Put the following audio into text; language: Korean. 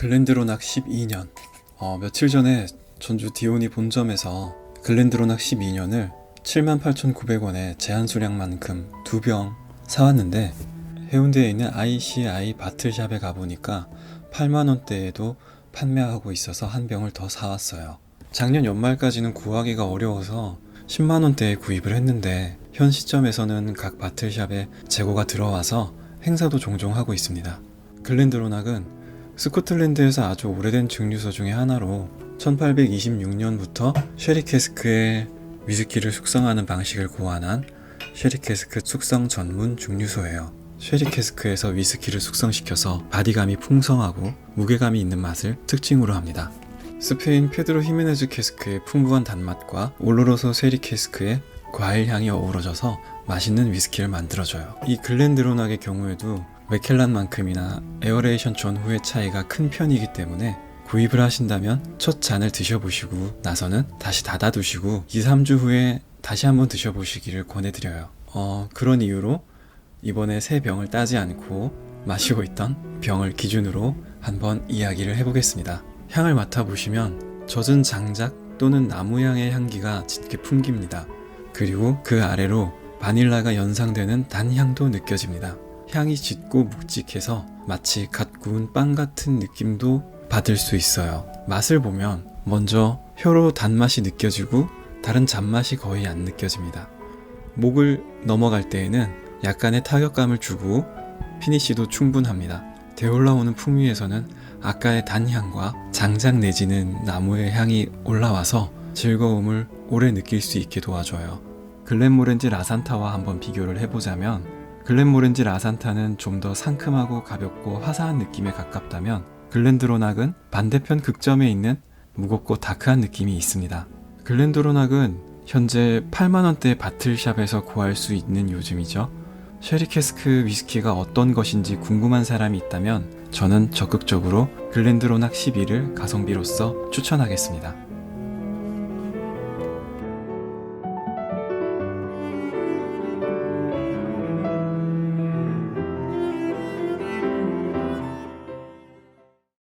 글렌드로낙 12년. 어, 며칠 전에 전주 디오니 본점에서 글렌드로낙 12년을 78,900원에 제한 수량만큼 두 병 사왔는데 해운대에 있는 ICI 바틀샵에 가보니까 8만원대에도 판매하고 있어서 한 병을 더 사왔어요. 작년 연말까지는 구하기가 어려워서 10만원대에 구입을 했는데 현 시점에서는 각 바틀샵에 재고가 들어와서 행사도 종종 하고 있습니다. 글렌드로낙은 스코틀랜드에서 아주 오래된 증류소 중의 하나로 1826년부터 쉐리 캐스크에 위스키를 숙성하는 방식을 고안한 쉐리 캐스크 숙성 전문 증류소예요. 쉐리 캐스크에서 위스키를 숙성시켜서 바디감이 풍성하고 무게감이 있는 맛을 특징으로 합니다. 스페인 페드로 히메네즈 캐스크의 풍부한 단맛과 올로로소 쉐리 캐스크의 과일 향이 어우러져서 맛있는 위스키를 만들어줘요. 이 글렌드로낙의 경우에도 맥켈란만큼이나 에어레이션 전후의 차이가 큰 편이기 때문에 구입을 하신다면 첫 잔을 드셔보시고 나서는 다시 닫아두시고 2, 3주 후에 다시 한번 드셔보시기를 권해드려요. 어, 그런 이유로 이번에 새 병을 따지 않고 마시고 있던 병을 기준으로 한번 이야기를 해보겠습니다. 향을 맡아보시면 젖은 장작 또는 나무향의 향기가 짙게 풍깁니다. 그리고 그 아래로 바닐라가 연상되는 단향도 느껴집니다. 향이 짙고 묵직해서 마치 갓 구운 빵 같은 느낌도 받을 수 있어요. 맛을 보면 먼저 혀로 단맛이 느껴지고 다른 잡맛이 거의 안 느껴집니다. 목을 넘어갈 때에는 약간의 타격감을 주고 피니쉬도 충분합니다. 되올라오는 풍미에서는 아까의 단향과 장작 내지는 나무의 향이 올라와서 즐거움을 오래 느낄 수 있게 도와줘요. 글렌모렌지 라산타와 한번 비교를 해보자면 글렌모렌지 라산타는 좀 더 상큼하고 가볍고 화사한 느낌에 가깝다면 글렌드로낙은 반대편 극점에 있는 무겁고 다크한 느낌이 있습니다. 글렌드로낙은 현재 8만원대 바틀샵에서 구할 수 있는 요즘이죠. 쉐리 캐스크 위스키가 어떤 것인지 궁금한 사람이 있다면 저는 적극적으로 글렌드로낙 12를 가성비로서 추천하겠습니다.